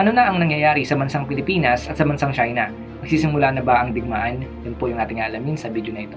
Ano na ang nangyayari sa bansang Pilipinas at sa bansang China? Magsisimula na ba ang digmaan? Yun po yung ating alamin sa video na ito.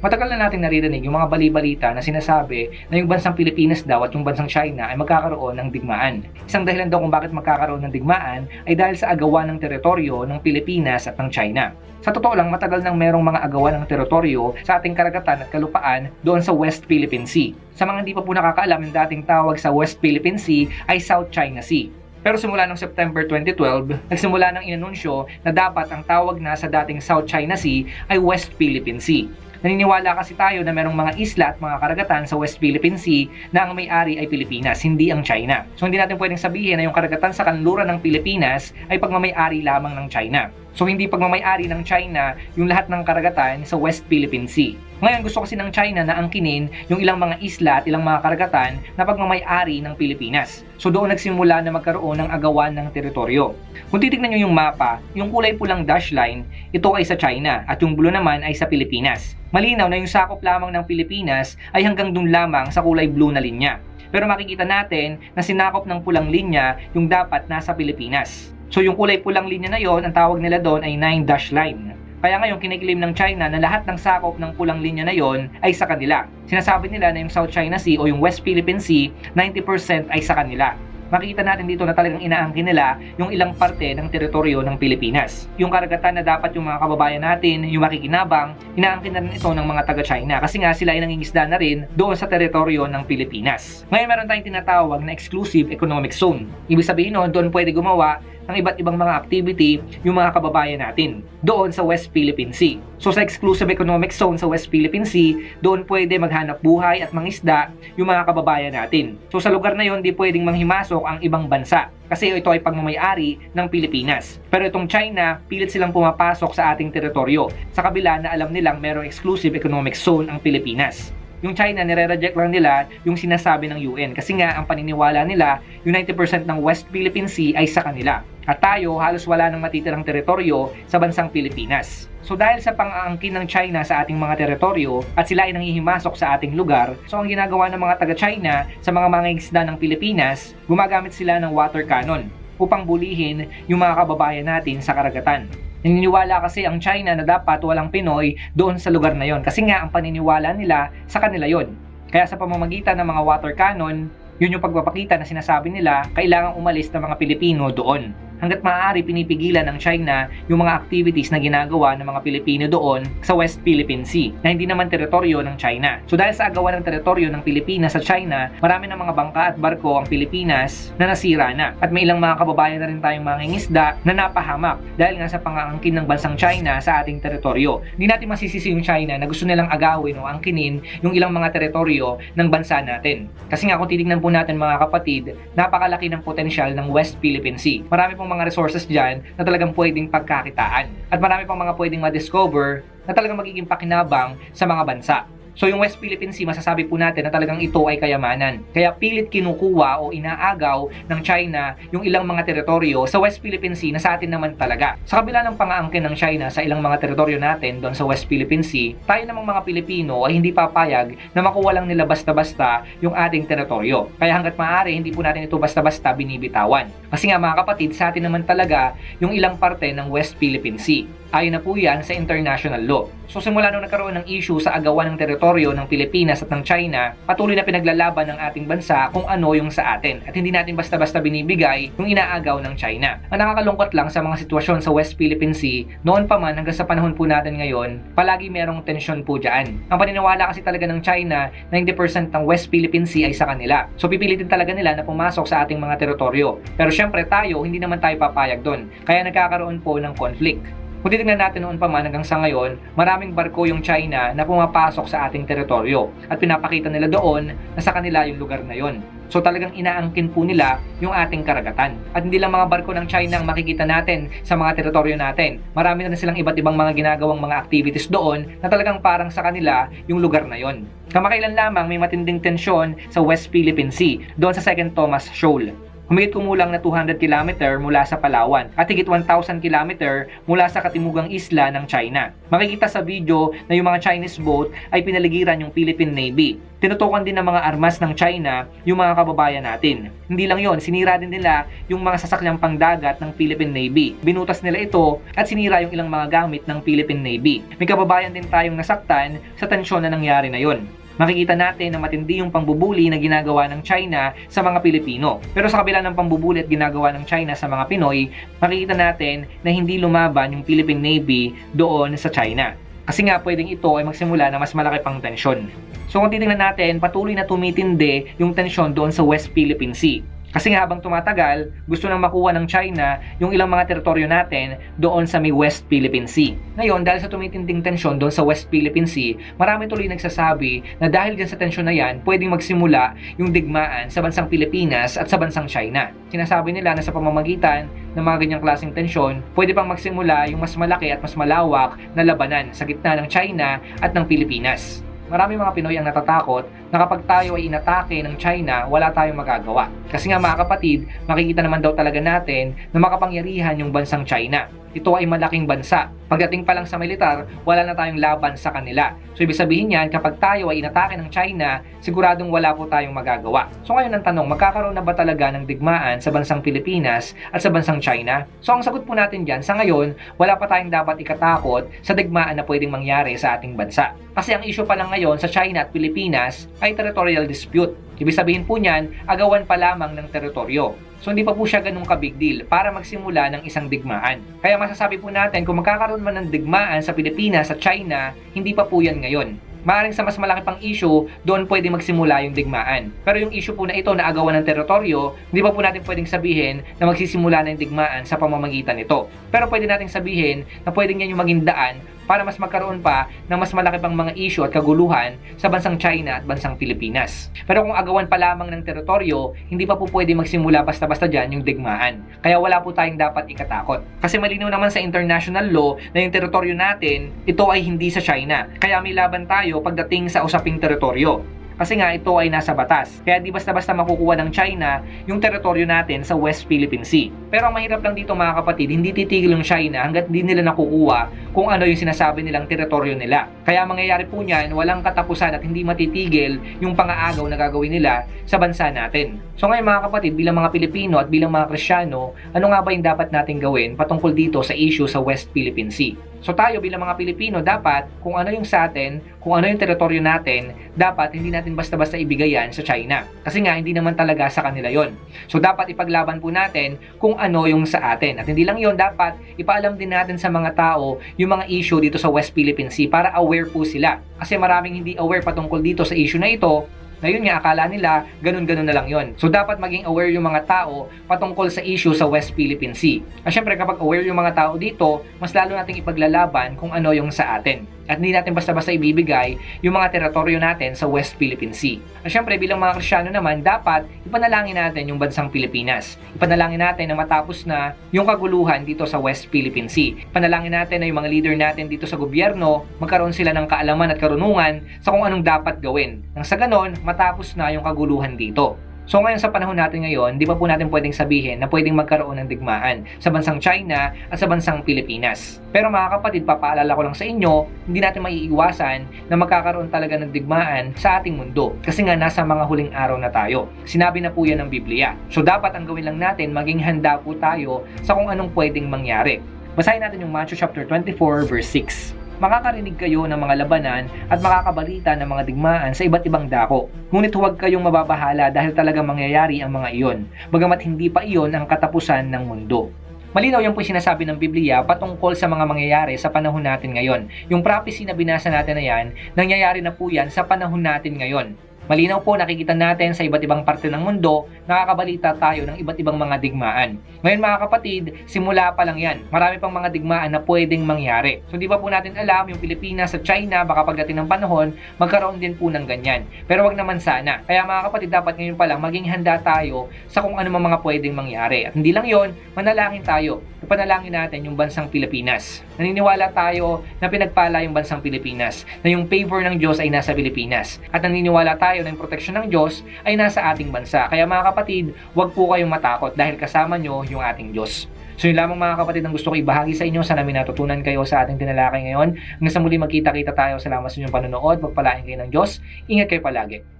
Matagal na natin naririnig yung mga bali-balita na sinasabi na yung bansang Pilipinas daw at yung bansang China ay magkakaroon ng digmaan. Isang dahilan daw kung bakit magkakaroon ng digmaan ay dahil sa agawan ng teritoryo ng Pilipinas at ng China. Sa totoo lang, matagal nang merong mga agawan ng teritoryo sa ating karagatan at kalupaan doon sa West Philippine Sea. Sa mga hindi pa po nakakaalam, yung dating tawag sa West Philippine Sea ay South China Sea. Pero simula noong September 2012, nagsimula ng inanunsyo na dapat ang tawag na sa dating South China Sea ay West Philippine Sea. Naniniwala kasi tayo na merong mga isla at mga karagatan sa West Philippine Sea na ang may-ari ay Pilipinas, hindi ang China. So hindi natin pwedeng sabihin na yung karagatan sa kanluran ng Pilipinas ay pagmamay-ari lamang ng China. So hindi pagmamay-ari ng China yung lahat ng karagatan sa West Philippine Sea. Ngayon gusto kasi ng China na angkinin yung ilang mga isla at ilang mga karagatan na pagmamay-ari ng Pilipinas. So doon nagsimula na magkaroon ng agawan ng teritoryo. Kung titignan nyo yung mapa, yung kulay pulang dash line, ito ay sa China at yung blue naman ay sa Pilipinas. Malinaw na yung sakop lamang ng Pilipinas ay hanggang dun lamang sa kulay blue na linya. Pero makikita natin na sinakop ng pulang linya yung dapat nasa Pilipinas. So yung kulay pulang linya na yon, ang tawag nila doon ay 9 dash line. Kaya ngayon kiniklaim ng China na lahat ng sakop ng pulang linya na yon ay sa kanila. Sinasabi nila na yung South China Sea o yung West Philippine Sea, 90% ay sa kanila makikita natin dito na talagang inaangkin nila yung ilang parte ng teritoryo ng Pilipinas. Yung karagatan na dapat yung mga kababayan natin, yung makikinabang, inaangkin na rin ito ng mga taga-China kasi nga sila ay nangingisda na rin doon sa teritoryo ng Pilipinas. Ngayon meron tayong tinatawag na exclusive economic zone. Ibig sabihin nun, doon pwede gumawa ng iba't ibang mga activity yung mga kababayan natin doon sa West Philippine Sea. So sa exclusive economic zone sa West Philippine Sea, doon pwede maghanap buhay at mangisda yung mga kababayan natin. So sa lugar na yon, di pwedeng manghimasok ang ibang bansa kasi ito ay pagmamayari ng Pilipinas. Pero itong China, pilit silang pumapasok sa ating teritoryo sa kabila na alam nilang merong exclusive economic zone ang Pilipinas yung China, nire-reject lang nila yung sinasabi ng UN. Kasi nga, ang paniniwala nila, yung 90% ng West Philippine Sea ay sa kanila. At tayo, halos wala nang matitirang teritoryo sa bansang Pilipinas. So dahil sa pang-aangkin ng China sa ating mga teritoryo at sila ay nangihimasok sa ating lugar, so ang ginagawa ng mga taga-China sa mga mangingisda ng Pilipinas, gumagamit sila ng water cannon upang bulihin yung mga kababayan natin sa karagatan. Naniniwala kasi ang China na dapat walang Pinoy doon sa lugar na yon kasi nga ang paniniwala nila sa kanila yon. Kaya sa pamamagitan ng mga water cannon, yun yung pagpapakita na sinasabi nila kailangang umalis ng mga Pilipino doon hanggat maaari pinipigilan ng China yung mga activities na ginagawa ng mga Pilipino doon sa West Philippine Sea na hindi naman teritoryo ng China. So dahil sa agawan ng teritoryo ng Pilipinas sa China, marami ng mga bangka at barko ang Pilipinas na nasira na. At may ilang mga kababayan na rin tayong mga ngisda na napahamak dahil nga sa pangangkin ng bansang China sa ating teritoryo. Hindi natin masisisi yung China na gusto nilang agawin o angkinin yung ilang mga teritoryo ng bansa natin. Kasi nga kung titignan po natin mga kapatid, napakalaki ng potensyal ng West Philippine Sea. Marami pong mga resources dyan na talagang pwedeng pagkakitaan. At marami pang mga pwedeng ma-discover na talagang magiging pakinabang sa mga bansa. So yung West Philippine Sea, masasabi po natin na talagang ito ay kayamanan. Kaya pilit kinukuha o inaagaw ng China yung ilang mga teritoryo sa West Philippine Sea na sa atin naman talaga. Sa kabila ng pangaangkin ng China sa ilang mga teritoryo natin doon sa West Philippine Sea, tayo namang mga Pilipino ay hindi papayag na makuha lang nila basta-basta yung ating teritoryo. Kaya hanggat maaari, hindi po natin ito basta-basta binibitawan. Kasi nga mga kapatid, sa atin naman talaga yung ilang parte ng West Philippine Sea. Ayon na po yan sa international law. So simula nung nagkaroon ng issue sa agawan ng teritoryo ng Pilipinas at ng China, patuloy na pinaglalaban ng ating bansa kung ano yung sa atin at hindi natin basta-basta binibigay yung inaagaw ng China. Ang nakakalungkot lang sa mga sitwasyon sa West Philippine Sea, noon pa man hanggang sa panahon po natin ngayon, palagi merong tensyon po dyan. Ang paniniwala kasi talaga ng China, 90% ng West Philippine Sea ay sa kanila. So pipilitin talaga nila na pumasok sa ating mga teritoryo. Pero syempre tayo, hindi naman tayo papayag doon. Kaya nagkakaroon po ng conflict. Kung titignan natin noon pa man hanggang sa ngayon, maraming barko yung China na pumapasok sa ating teritoryo at pinapakita nila doon na sa kanila yung lugar na yon. So talagang inaangkin po nila yung ating karagatan. At hindi lang mga barko ng China ang makikita natin sa mga teritoryo natin. Marami na silang iba't ibang mga ginagawang mga activities doon na talagang parang sa kanila yung lugar na yon. Kamakailan lamang may matinding tensyon sa West Philippine Sea, doon sa Second Thomas Shoal humigit kumulang na 200 km mula sa Palawan at higit 1,000 km mula sa katimugang isla ng China. Makikita sa video na yung mga Chinese boat ay pinaligiran yung Philippine Navy. Tinutukan din ng mga armas ng China yung mga kababayan natin. Hindi lang yon, sinira din nila yung mga sasakyang pangdagat ng Philippine Navy. Binutas nila ito at sinira yung ilang mga gamit ng Philippine Navy. May kababayan din tayong nasaktan sa tensyon na nangyari na yon makikita natin na matindi yung pambubuli na ginagawa ng China sa mga Pilipino. Pero sa kabila ng pambubuli at ginagawa ng China sa mga Pinoy, makikita natin na hindi lumaban yung Philippine Navy doon sa China. Kasi nga pwedeng ito ay magsimula na mas malaki pang tensyon. So kung titingnan natin, patuloy na tumitindi yung tensyon doon sa West Philippine Sea. Kasi nga habang tumatagal, gusto nang makuha ng China yung ilang mga teritoryo natin doon sa may West Philippine Sea. Ngayon, dahil sa tumitinding tensyon doon sa West Philippine Sea, marami tuloy nagsasabi na dahil dyan sa tensyon na yan, pwedeng magsimula yung digmaan sa bansang Pilipinas at sa bansang China. Sinasabi nila na sa pamamagitan ng mga ganyang klaseng tensyon, pwede pang magsimula yung mas malaki at mas malawak na labanan sa gitna ng China at ng Pilipinas. Marami mga Pinoy ang natatakot na kapag tayo ay inatake ng China, wala tayong magagawa. Kasi nga mga kapatid, makikita naman daw talaga natin na makapangyarihan yung bansang China. Ito ay malaking bansa. Pagdating pa lang sa militar, wala na tayong laban sa kanila. So ibig sabihin yan, kapag tayo ay inatake ng China, siguradong wala po tayong magagawa. So ngayon ang tanong, magkakaroon na ba talaga ng digmaan sa bansang Pilipinas at sa bansang China? So ang sagot po natin dyan, sa ngayon, wala pa tayong dapat ikatakot sa digmaan na pwedeng mangyari sa ating bansa. Kasi ang issue pa lang ngayon sa China at Pilipinas ay territorial dispute. Ibig sabihin po niyan, agawan pa lamang ng teritoryo. So hindi pa po siya ganun ka-big deal para magsimula ng isang digmaan. Kaya masasabi po natin kung magkakaroon man ng digmaan sa Pilipinas at China, hindi pa po yan ngayon. Maaring sa mas malaki pang issue, doon pwede magsimula yung digmaan. Pero yung issue po na ito na agawan ng teritoryo, hindi pa po natin pwedeng sabihin na magsisimula na yung digmaan sa pamamagitan nito. Pero pwede nating sabihin na pwedeng yan yung maging daan para mas magkaroon pa ng mas malaki pang mga issue at kaguluhan sa bansang China at bansang Pilipinas. Pero kung agawan pa lamang ng teritoryo, hindi pa po pwede magsimula basta-basta dyan yung digmaan. Kaya wala po tayong dapat ikatakot. Kasi malinaw naman sa international law na yung teritoryo natin, ito ay hindi sa China. Kaya may laban tayo pagdating sa usaping teritoryo. Kasi nga ito ay nasa batas. Kaya di basta-basta makukuha ng China yung teritoryo natin sa West Philippine Sea. Pero ang mahirap lang dito mga kapatid, hindi titigil yung China hanggat di nila nakukuha kung ano yung sinasabi nilang teritoryo nila. Kaya mangyayari po niyan, walang katapusan at hindi matitigil yung pangaagaw na gagawin nila sa bansa natin. So ngayon mga kapatid, bilang mga Pilipino at bilang mga Kristiyano, ano nga ba yung dapat natin gawin patungkol dito sa issue sa West Philippine Sea? So tayo bilang mga Pilipino, dapat kung ano yung sa atin, kung ano yung teritoryo natin, dapat hindi natin basta-basta ibigay yan sa China. Kasi nga, hindi naman talaga sa kanila yon. So dapat ipaglaban po natin kung ano yung sa atin. At hindi lang yon dapat ipaalam din natin sa mga tao yung mga issue dito sa West Philippine Sea para aware po sila. Kasi maraming hindi aware patungkol dito sa issue na ito na yun nga, akala nila, ganun-ganun na lang yon. So, dapat maging aware yung mga tao patungkol sa issue sa West Philippine Sea. At syempre, kapag aware yung mga tao dito, mas lalo nating ipaglalaban kung ano yung sa atin. At hindi natin basta-basta ibibigay yung mga teritoryo natin sa West Philippine Sea. At syempre, bilang mga Krisyano naman, dapat ipanalangin natin yung bansang Pilipinas. Ipanalangin natin na matapos na yung kaguluhan dito sa West Philippine Sea. Ipanalangin natin na yung mga leader natin dito sa gobyerno, magkaroon sila ng kaalaman at karunungan sa kung anong dapat gawin. Nang sa ganon, matapos na yung kaguluhan dito. So ngayon sa panahon natin ngayon, di pa po natin pwedeng sabihin na pwedeng magkaroon ng digmaan sa bansang China at sa bansang Pilipinas. Pero mga kapatid, papaalala ko lang sa inyo, hindi natin maiiwasan na magkakaroon talaga ng digmaan sa ating mundo. Kasi nga nasa mga huling araw na tayo. Sinabi na po yan ng Biblia. So dapat ang gawin lang natin, maging handa po tayo sa kung anong pwedeng mangyari. Basahin natin yung Matthew chapter 24 verse 6 makakarinig kayo ng mga labanan at makakabalita ng mga digmaan sa iba't ibang dako. Ngunit huwag kayong mababahala dahil talaga mangyayari ang mga iyon, bagamat hindi pa iyon ang katapusan ng mundo. Malinaw yung po sinasabi ng Biblia patungkol sa mga mangyayari sa panahon natin ngayon. Yung prophecy na binasa natin na yan, nangyayari na po yan sa panahon natin ngayon. Malinaw po nakikita natin sa iba't ibang parte ng mundo, nakakabalita tayo ng iba't ibang mga digmaan. Ngayon mga kapatid, simula pa lang yan. Marami pang mga digmaan na pwedeng mangyari. So di ba po natin alam, yung Pilipinas at China, baka pagdating ng panahon, magkaroon din po ng ganyan. Pero wag naman sana. Kaya mga kapatid, dapat ngayon pa lang maging handa tayo sa kung ano mga pwedeng mangyari. At hindi lang yon, manalangin tayo. Panalangin natin yung bansang Pilipinas. Naniniwala tayo na pinagpala yung bansang Pilipinas, na yung favor ng Diyos ay nasa Pilipinas. At naniniwala tayo tayo ng proteksyon ng Diyos ay nasa ating bansa. Kaya mga kapatid, huwag po kayong matakot dahil kasama nyo yung ating Diyos. So yun lamang mga kapatid ang gusto ko ibahagi sa inyo. Sana may natutunan kayo sa ating tinalakay ngayon. Hanggang sa muli magkita-kita tayo. Salamat sa inyong panonood. Pagpalain kayo ng Diyos. Ingat kayo palagi.